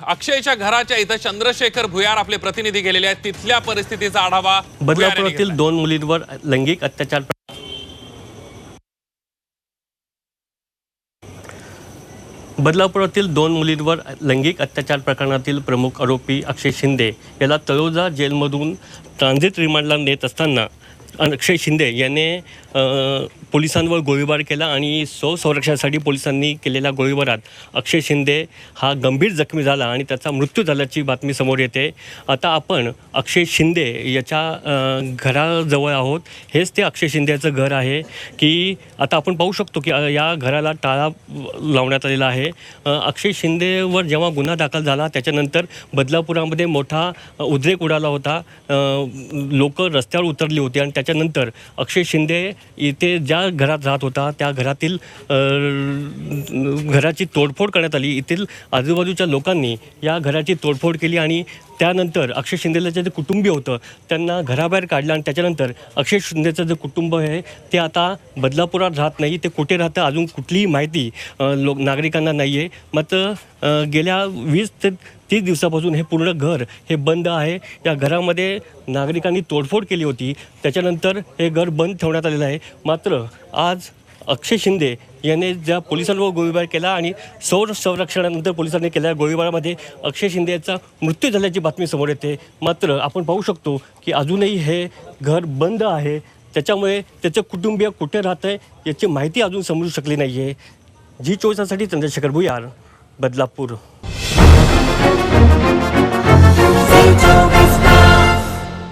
अक्षयच्या घराच्या इथं चंद्रशेखर भुयार आपले प्रतिनिधी गेलेले आहेत तिथल्या परिस्थितीचा आढावा भुयार यांनी बदलापुरातील. दोन मुलींवर लैंगिक अत्याचार बदलापुरातील दोन मुलींवर लैंगिक अत्याचार प्रकरणातील प्रमुख आरोपी अक्षय शिंदे याला तळोजा जेलमधून ट्रान्झिट रिमांडला नेत असताना अक्षय शिंदे याने अ, पोलिसांवर गोळीबार केला आणि स्वसंरक्षणासाठी पोलिसांनी केलेल्या गोळीबारात अक्षय शिंदे हा गंभीर जखमी झाला आणि त्याचा मृत्यू झाल्याची बातमी समोर येते. आता आपण अक्षय शिंदे याच्या घराजवळ आहोत. हेच ते अक्षय शिंदेचं घर आहे की आता आपण पाहू शकतो की या घराला टाळा लावण्यात आलेला आहे. अक्षय शिंदेवर जेव्हा गुन्हा दाखल झाला त्याच्यानंतर बदलापुरामध्ये मोठा उद्रेक उडाला होता. लोक रस्त्यावर उतरली होती आणि त्याच्यानंतर अक्षय शिंदे इथे ज्या घरात राहत होता त्या घरातील घराची तोडफोड करण्यात आली. येथील आजूबाजूच्या लोकांनी या घराची तोडफोड केली आणि त्यानंतर अक्षय शिंदेचं जे कुटुंबीय होतं त्यांना घराबाहेर काढलं आणि त्याच्यानंतर अक्षय शिंदेचं जे कुटुंब आहे ते आता बदलापुरात राहत नाही ते कुठे राहतं अजून कुठलीही माहिती लोक नागरिकांना नाही आहे मात्र गेल्या वीस ते तीस दिवसापासून हे पूर्ण घर हे बंद आहे. या घरामध्ये नागरिकांनी तोडफोड केली होती. त्याच्यानंतर हे घर बंद ठेवण्यात आलेलं आहे. मात्र आज अक्षय शिंदे याने ज्या पोलिसांवर गोळीबार केला आणि सौर संरक्षणानंतर पोलिसांनी केलेल्या गोळीबारामध्ये अक्षय शिंदे याचा मृत्यू झाल्याची बातमी समोर येते. मात्र आपण पाहू शकतो की अजूनही हे घर बंद आहे. त्याच्यामुळे त्याचं कुटुंबीय कुठे राहतं आहे याची माहिती अजून समजू शकली नाही आहे जी चोवीसासाठी चंद्रशेखर भुयार बदलापूर.